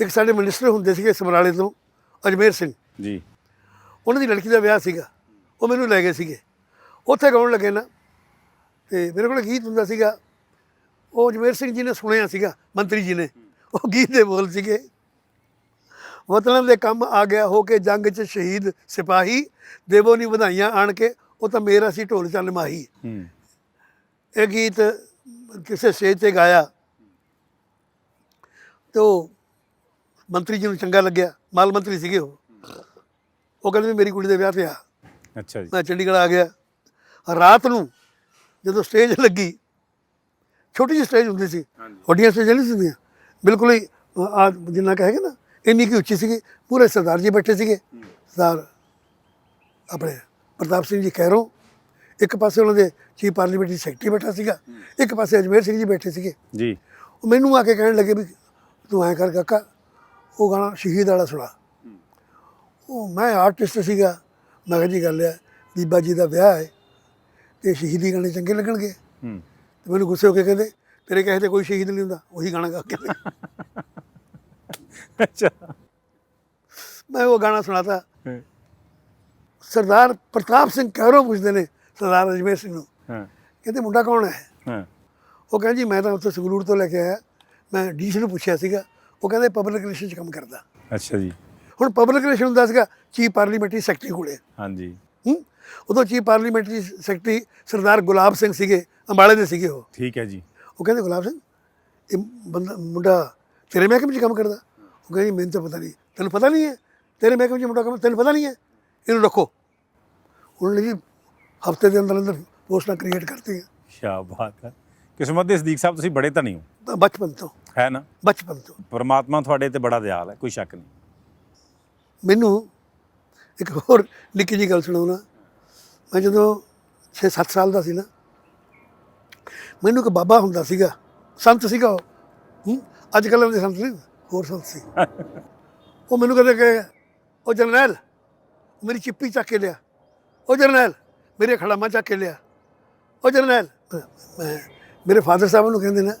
ਇੱਕ ਸਾਡੇ ਮਿਨਿਸਟਰ ਹੁੰਦੇ ਸੀਗੇ ਸਮਰਾਲੇ ਤੋਂ ਅਜਮੇਰ ਸਿੰਘ। ਜੀ। ਉਹਨਾਂ ਦੀ ਲੜਕੀ ਦਾ ਵਿਆਹ ਸੀਗਾ। ਉਹ ਮੈਨੂੰ ਲੈ ਗਏ ਸੀਗੇ। ਉੱਥੇ ਗਾਉਣ ਲੱਗੇ ਨਾ ਤੇ ਮੇਰੇ ਕੋਲ ਗੀਤ ਹੁੰਦਾ ਸੀਗਾ। ਉਹ ਅਜਮੇਰ ਸਿੰਘ ਜੀ ਨੇ ਸੁਣਿਆ ਸੀਗਾ ਮੰਤਰੀ ਜੀ ਨੇ। ਉਹ ਗੀਤ ਦੇ ਬੋਲ ਸੀਗੇ। ਵਤਨ ਦੇ ਕੰਮ ਆ ਗਿਆ ਹੋ ਕੇ ਜੰਗ 'ਚ ਸ਼ਹੀਦ ਸਿਪਾਹੀ ਦੇਵੋ ਨਹੀਂ ਵਧਾਈਆਂ ਆਣ ਕੇ ਉਹ ਤਾਂ ਮੇਰਾ ਸੀ ਢੋਲ ਚੱਲ ਮਾਹੀ। ਇਹ ਗੀਤ ਕਿਸੇ ਸਟੇਜ ਤੇ ਗਾਇਆ। ਤੇ ਮੰਤਰੀ ਜੀ ਨੂੰ ਚੰਗਾ ਲੱਗਿਆ ਮਾਲ ਮੰਤਰੀ ਸੀਗੇ ਉਹ। ਉਹ ਕਹਿੰਦੇ ਵੀ ਮੇਰੀ ਕੁੜੀ ਦੇ ਵਿਆਹ ਤੇ ਆ। ਅੱਛਾ ਜੀ। ਮੈਂ ਚੰਡੀਗੜ੍ਹ ਆ ਗਿਆ। ਰਾਤ ਨੂੰ ਜਦੋਂ ਸਟੇਜ ਲੱਗੀ ਛੋਟੀ ਜਿਹੀ ਸਟੇਜ ਹੁੰਦੀ ਸੀ ਵੱਡੀਆਂ ਸਟੇਜਾਂ ਨਹੀਂ ਹੁੰਦੀਆਂ ਬਿਲਕੁਲ ਹੀ ਆ ਜਿੰਨਾ ਕਹੇਗਾ ਨਾ ਇੰਨੀ ਕੀ ਉੱਚੀ ਸੀਗੀ। ਪੂਰੇ ਸਰਦਾਰ ਜੀ ਬੈਠੇ ਸੀਗੇ। ਸਰਦਾਰ ਆਪਣੇ ਪ੍ਰਤਾਪ ਸਿੰਘ ਜੀ ਕਹਿਰੋ ਇੱਕ ਪਾਸੇ ਉਹਨਾਂ ਦੇ ਚੀਫ ਪਾਰਲੀਮੈਂਟਰੀ ਸੈਕਟਰੀ ਬੈਠਾ ਸੀਗਾ। ਇੱਕ ਪਾਸੇ ਅਜਮੇਰ ਸਿੰਘ ਜੀ ਬੈਠੇ ਸੀਗੇ। ਜੀ। ਉਹ ਮੈਨੂੰ ਆ ਕੇ ਕਹਿਣ ਲੱਗੇ ਵੀ ਤੂੰ ਐਂ ਕਰ ਕਾਕਾ ਉਹ ਗਾਣਾ ਸ਼ਹੀਦ ਵਾਲਾ ਸੁਣਾ। ਉਹ ਮੈਂ ਆਰਟਿਸਟ ਸੀਗਾ। ਮੈਂ ਕਿਹਾ ਜੀ ਗੱਲ ਹੈ ਬੀਬਾ ਜੀ ਦਾ ਵਿਆਹ ਹੈ ਤੇ ਸ਼ਹੀਦੀ ਗਾਣੇ ਚੰਗੇ ਲੱਗਣਗੇ। ਹੂੰ। ਤੇ ਮੈਨੂੰ ਗੁੱਸੇ ਹੋ ਕੇ ਕਹਿੰਦੇ ਤੇਰੇ ਕਹੇ ਤੇ ਕੋਈ ਸ਼ਹੀਦ ਨਹੀਂ ਹੁੰਦਾ ਉਹੀ ਗਾਣਾ ਗਾ ਕੇ ਅੱਛਾ। ਮੈਂ ਉਹ ਗਾਣਾ ਸੁਣਾਤਾ। ਸਰਦਾਰ ਪ੍ਰਤਾਪ ਸਿੰਘ ਕਹਿਰੋ ਪੁੱਛਦੇ ਨੇ ਸਰਦਾਰ ਅਜਮੇਰ ਸਿੰਘ ਨੂੰ। ਹਾਂ। ਕਹਿੰਦੇ ਮੁੰਡਾ ਕੌਣ ਹੈ? ਹਾਂ। ਉਹ ਕਹਿੰਦੇ ਜੀ ਮੈਂ ਤਾਂ ਉੱਥੇ ਸੰਗਰੂਰ ਤੋਂ ਲੈ ਕੇ ਆਇਆ। ਮੈਂ ਡੀਸੀ ਨੂੰ ਪੁੱਛਿਆ ਸੀਗਾ। ਉਹ ਕਹਿੰਦੇ ਪਬਲਿਕ ਰਿਲੇਸ਼ਨ 'ਚ ਕੰਮ ਕਰਦਾ। ਅੱਛਾ ਜੀ। ਹੁਣ ਪਬਲਿਕ ਰਿਲੇਸ਼ਨ ਹੁੰਦਾ ਸੀਗਾ ਚੀਫ ਪਾਰਲੀਮੈਂਟਰੀ ਸੈਕਟਰੀ ਕੋਲੇ। ਹਾਂਜੀ। ਹੂੰ? ਉਦੋਂ chief parliamentary secretary Sardar Gulab Singh ਸੀਗੇ ਅੰਬਾਲੇ ਦੇ ਸੀਗੇ ਉਹ। ਠੀਕ ਹੈ ਜੀ। ਉਹ ਕਹਿੰਦੇ ਗੁਲਾਬ ਸਿੰਘ ਇਹ ਬੰਦਾ ਮੁੰਡਾ ਤੇਰੇ ਮਹਿਕਮੇ 'ਚ ਕੰਮ ਕਰਦਾ? ਉਹ ਕਹਿੰਦੀ ਮੈਨੂੰ ਤਾਂ ਪਤਾ ਨਹੀਂ। ਤੈਨੂੰ ਪਤਾ ਨਹੀਂ ਹੈ? ਤੇਰੇ ਮਹਿਕਮੇ 'ਚ ਮੁੰਡਾ ਕੰਮ ਤੈਨੂੰ ਪਤਾ ਨਹੀਂ ਹੈ? ਇਹਨੂੰ ਰੱਖੋ। ਉਹਨਾਂ ਨੇ ਜੀ ਹਫ਼ਤੇ ਦੇ ਅੰਦਰ ਅੰਦਰ ਪੋਸਟਾਂ ਕ੍ਰੀਏਟ ਕਰਤੀਆਂ। ਹੈ। ਕਿਸਮਤ ਦੇ ਸਦੀਕ ਸਾਹਿਬ ਤੁਸੀਂ ਬੜੇ ਧਨੀ ਹੋ। ਬਚਪਨ ਤੋਂ। ਹੈ ਨਾ? ਬਚਪਨ ਤੋਂ। ਪਰਮਾਤਮਾ ਤੁਹਾਡੇ ਤੇ ਬੜਾ ਦਿਆਲ ਹੈ ਕੋਈ ਸ਼ੱਕ ਨਹੀਂ। ਮੈਨੂੰ ਇੱਕ ਹੋਰ ਨਿੱਕੀ ਜਿਹੀ ਗੱਲ ਸੁਣਾਉਣਾ ਮੈਂ ਜਦੋਂ 6-7 ਸਾਲ ਦਾ ਸੀ ਨਾ ਮੈਨੂੰ ਇੱਕ ਬਾਬਾ ਹੁੰਦਾ ਸੀਗਾ। ਸੰਤ ਸੀਗਾ ਉਹ। ਹੂੰ? ਅੱਜ ਕੱਲ੍ਹ ਦੇ ਸੰਤ ਨਹੀਂ ਹੋਰ ਸੰਤ ਸੀ। ਉਹ ਮੈਨੂੰ ਕਹਿੰਦੇ ਕਿ ਉਹ ਜਰਨੈਲ ਮੇਰੀ ਚਿੱਪੀ ਚੱਕ ਕੇ ਲਿਆ। ਉਹ ਜਰਨੈਲ ਮੇਰੇ ਖੜਾਮਾ ਚੱਕ ਕੇ ਲਿਆ। ਉਹ ਜਰਨੈਲ ਮੇਰੇ ਫਾਦਰ ਸਾਹਿਬ ਨੂੰ ਕਹਿੰਦੇ ਨਾ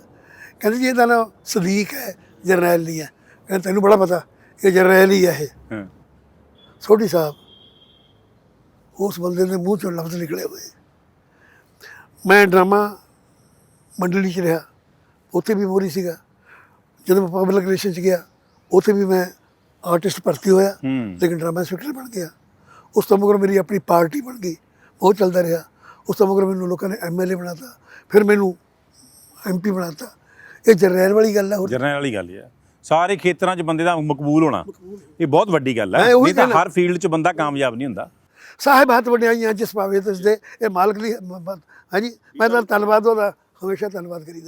ਕਹਿੰਦੇ ਜੀ ਇਹਦਾ ਨਾਮ ਸਦੀਕ ਹੈ ਜਰਨੈਲ ਨਹੀਂ ਹੈ। ਕਹਿੰਦੇ ਤੈਨੂੰ ਬੜਾ ਪਤਾ ਇਹ ਜਰਨੈਲ ਹੀ ਹੈ ਇਹ। ਹਾਂ। ਸੋਢੀ ਸਾਹਿਬ ਉਸ ਬੰਦੇ ਦੇ ਮੂੰਹ ਚੋਂ ਲਫ਼ਜ਼ ਨਿਕਲੇ ਹੋਏ। ਮੈਂ ਡਰਾਮਾ ਮੰਡਲੀ 'ਚ ਰਿਹਾ ਉੱਥੇ ਵੀ ਮੋਰੀ ਸੀਗਾ। ਜਦੋਂ ਮੈਂ ਪਬਲਿਕ ਰਿਲੇਸ਼ਨ 'ਚ ਗਿਆ ਉੱਥੇ ਵੀ ਮੈਂ ਆਰਟਿਸਟ ਭਰਤੀ ਹੋਇਆ ਲੇਕਿਨ ਡਰਾਮਾ ਇੰਸਪੈਕਟਰ ਬਣ ਗਿਆ। ਉਸ ਤੋਂ ਮਗਰ ਮੇਰੀ ਆਪਣੀ ਪਾਰਟੀ ਬਣ ਗਈ ਉਹ ਚੱਲਦਾ ਰਿਹਾ। ਉਸ ਤੋਂ ਮਗਰ ਮੈਨੂੰ ਲੋਕਾਂ ਨੇ ਐਮਐਲਏ ਬਣਾਤਾ ਫਿਰ ਮੈਨੂੰ ਐਮਪੀ ਬਣਾਤਾ। ਇਹ ਜਰਨੈਲ ਵਾਲੀ ਗੱਲ ਹੈ ਹੋਰ। ਜਰਨਲ ਵਾਲੀ ਗੱਲ ਹੈ ਸਾਰੇ ਖੇਤਰਾਂ 'ਚ ਬੰਦੇ ਦਾ ਮਕਬੂਲ ਹੋਣਾ ਇਹ ਬਹੁਤ ਵੱਡੀ ਗੱਲ ਹੈ ਨਹੀਂ ਤਾਂ। ਹਰ ਫੀਲਡ 'ਚ ਬੰਦਾ ਕਾਮਯਾਬ ਨਹੀਂ ਹੁੰਦਾ। ਸਾਹਿਬ ਹੱਥ ਵਡਿਆਈਆਂ ਜਿਸ ਪਾਵੇ ਤਿਸ ਦੇ ਇਹ ਮਾਲਕ ਦੀ ਹਾਂਜੀ ਮੈਂ ਤਾਂ ਧੰਨਵਾਦ ਉਹਦਾ ਹਮੇਸ਼ਾ ਧੰਨਵਾਦ ਕਰੀਦਾ।